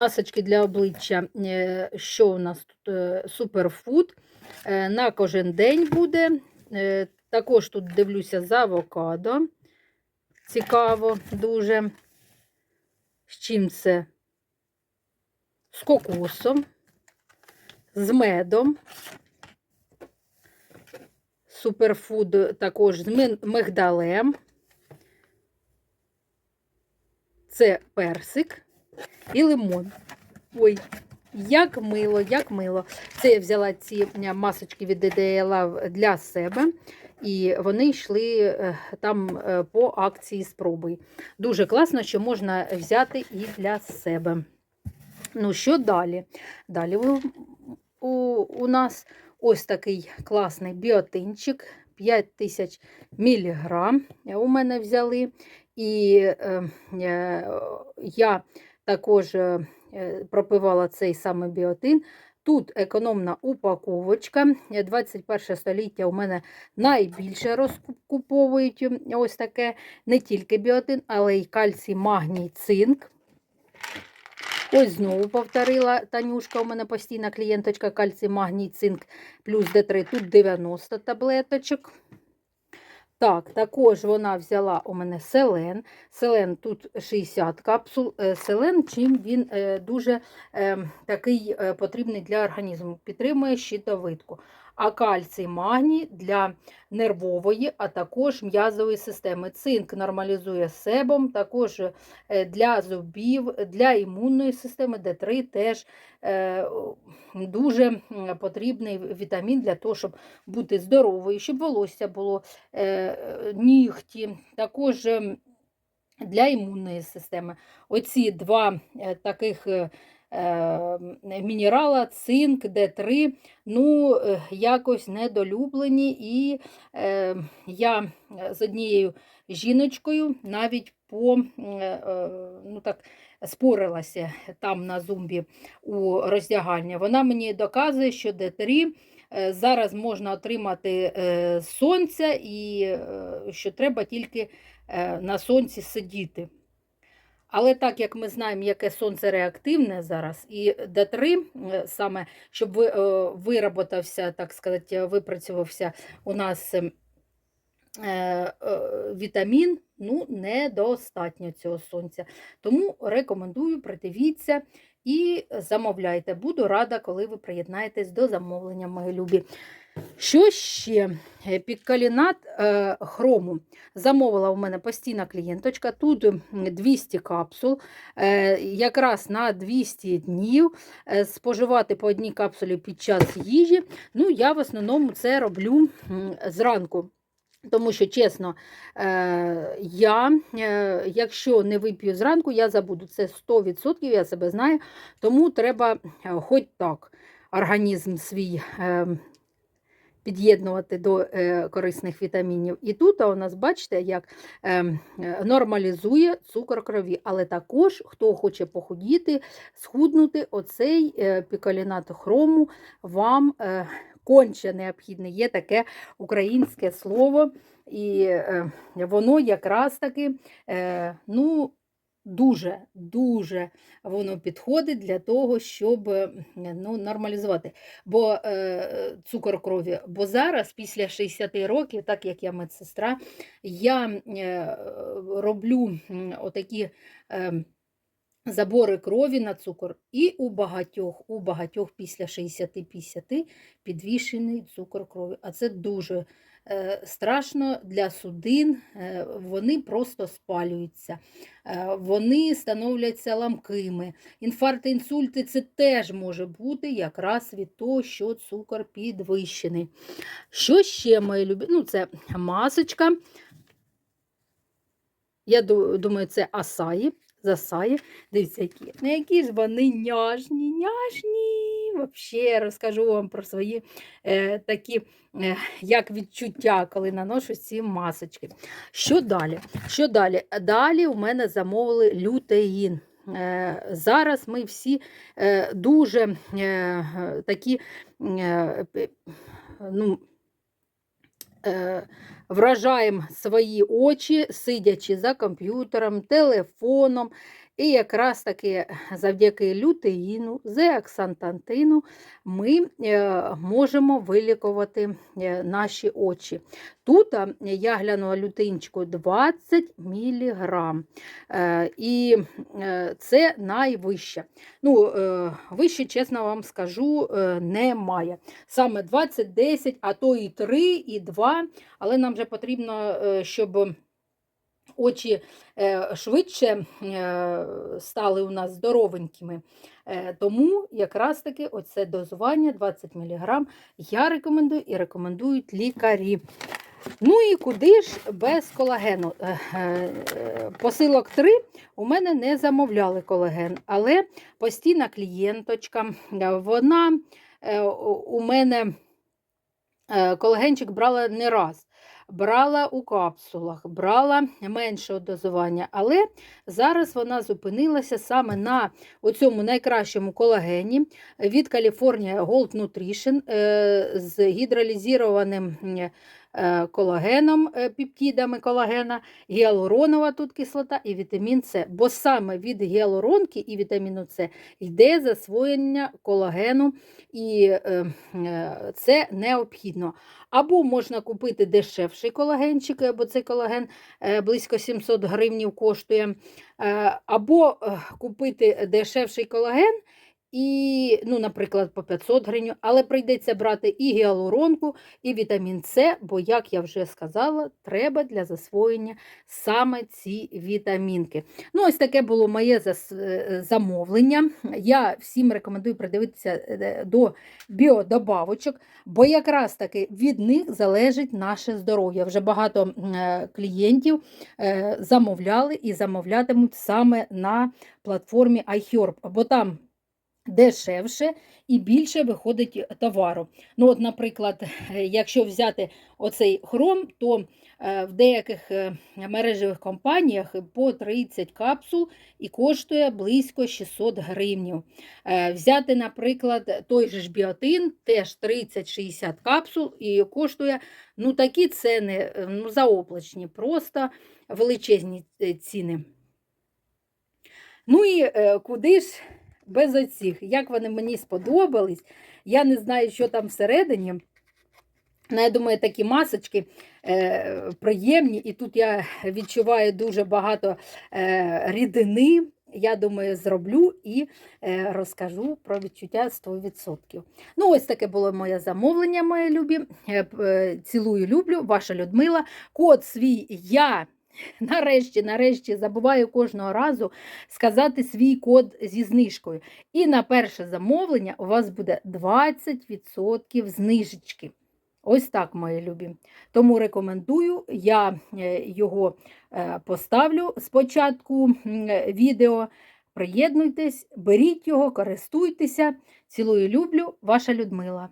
Масочки для обличчя. Е, Що у нас тут? Е, Суперфуд. Е, На кожен день буде. Також тут дивлюся з авокадо. Цікаво дуже. З чим це? З кокосом, з медом. Суперфуд також з мигдалем. Це персик і лимон. Ой, як мило, як мило. Це я взяла ці е, масочки від DDLA для себе, і вони йшли е, там е, по акції спробуй. Дуже класно, що можна взяти і для себе. Ну, що далі? Далі у, у, у нас ось такий класний біотинчик. 5000 міліграм у мене взяли. І е, е, я також е, е, пропивала цей саме біотин. Тут економна упаковочка. Е, 21 століття у мене найбільше розкуповують ось таке не тільки біотин, але й кальцій, магній, цинк. Ось знову повторила Танюшка, у мене постійна клієнточка кальцій, магній, цинк плюс Д3. Тут 90 таблеточок. Так, також вона взяла у мене селен. Селен тут 60 капсул. Е, Селен, чим він е, дуже е, такий е, потрібний для організму, підтримує щитовидку. А кальцій магній для нервової, а також м'язової системи. Цинк нормалізує себом, також е, для зубів, для імунної системи, Д3 теж е, дуже потрібний вітамін для того, щоб бути здоровою, щоб волосся було е, нігті, також ем, для імунної системи. Оці два таких мінерала, цинк, Д3, ну, е, якось недолюблені. І е, я з однією жіночкою навіть по, е, е, ну так, спорилася там на зумбі у роздягальні. Вона мені доказує, що Д3 е, зараз можна отримати е, сонця і е, що треба тільки е, на сонці сидіти. Але так як ми знаємо, яке сонце реактивне зараз, і Д3, е, саме щоб е, вироботався, так сказати, випрацювався у нас ем, е, вітамін, ну, недостатньо цього сонця. Тому рекомендую, придивіться і замовляйте. Буду рада, коли ви приєднаєтесь до замовлення, мої любі. Що ще? Е, Піккалінат е, хрому. Замовила у мене постійна клієнточка. Тут 200 капсул, е, якраз на 200 днів. Споживати по одній капсулі під час їжі. Ну, я в основному це роблю зранку. Тому що, чесно, я, якщо не вип'ю зранку, я забуду. Це 100%, я себе знаю. Тому треба хоч так організм свій е, під'єднувати до е, корисних вітамінів. І тут у нас, бачите, як е, е, нормалізує цукор крові. Але також, хто хоче похудіти, схуднути, оцей е, пікалінат хрому вам конче необхідний. Є таке українське слово, і воно якраз таки ну, дуже, дуже воно підходить для того, щоб е, ну, нормалізувати бо, е, цукор крові. Бо зараз, після 60 років, так як я медсестра, я е, роблю отакі. Е, Забори крові на цукор, і у багатьох, у багатьох після 60-50 підвішений цукор крові. А це дуже страшно для судин, е, вони просто спалюються, е, вони становляться ламкими. Інфаркти, інсульти це теж може бути якраз від того, що цукор підвищений. Що ще, мої любі? Ну, це масочка. Я думаю, це асаї, засаї. Дивіться, які. Ну, які ж вони няжні, няжні. Вообще розкажу вам про свої е, такі е, як відчуття, коли наношу ці масочки. Що далі? Що далі? Далі у мене замовили лютеїн. Е, Зараз ми всі е, дуже е, такі ну, вражаємо свої очі, сидячи за комп'ютером, телефоном. І якраз таки завдяки лютеїну, зеаксантантину ми е, можемо вилікувати е, наші очі. Тут я глянула лютинчику 20 мг. І це найвище. Ну, вище, чесно вам скажу, немає. Саме 20, 10, а то і 3, і 2, але нам вже потрібно, е, щоб очі е, швидше е, стали у нас здоровенькими. Тому якраз таки оце дозування 20 мг я рекомендую і рекомендують лікарі. Ну і куди ж без колагену? Посилок 3 у мене не замовляли колаген, але постійна клієнточка, вона у мене колагенчик брала не раз. Брала у капсулах, брала меншого дозування, але зараз вона зупинилася саме на оцьому найкращому колагені від California Gold Nutrition е, з гідролізованим е, колагеном, е, пептидами колагена, гіалуронова тут кислота і вітамін С. Бо саме від гіалуронки і вітаміну С йде засвоєння колагену, і е, е, це необхідно. Або можна купити дешевший колагенчик, бо цей колаген е, близько 700 гривнів коштує, е, або е, купити дешевший колаген. І, ну, наприклад, по 500 гривень, але прийдеться брати і гіалуронку, і вітамін С, бо, як я вже сказала, треба для засвоєння саме ці вітамінки. Ну, ось таке було моє е, замовлення. Я всім рекомендую придивитися е, до біодобавочок, бо якраз таки від них залежить наше здоров'я. Вже багато е, клієнтів замовляли і замовлятимуть саме на платформі iHerb, бо там дешевше і більше виходить товару. Ну, от, наприклад, якщо взяти оцей хром, то е, в деяких е, мережевих компаніях по 30 капсул і коштує близько 600 гривнів. Е, Взяти, наприклад, той же ж біотин, теж 30-60 капсул, і коштує ну, такі ціни ну, заоблачні, просто величезні ціни. Ну і куди ж без оцих, як вони мені сподобались. Я не знаю, що там всередині. Ну, я думаю, такі масочки е, приємні, і тут я відчуваю дуже багато е, рідини. Я думаю, зроблю і е, розкажу про відчуття 100%. Ну, ось таке було моє замовлення, мої любі. Е, е, цілую, люблю, ваша Людмила. Код свій я нарешті, нарешті забуваю кожного разу сказати свій код зі знижкою. І на перше замовлення у вас буде 20% знижечки. Ось так, мої любі. Тому рекомендую, я е, його е, поставлю спочатку відео. Приєднуйтесь, беріть його, користуйтеся. Цілую, люблю, ваша Людмила.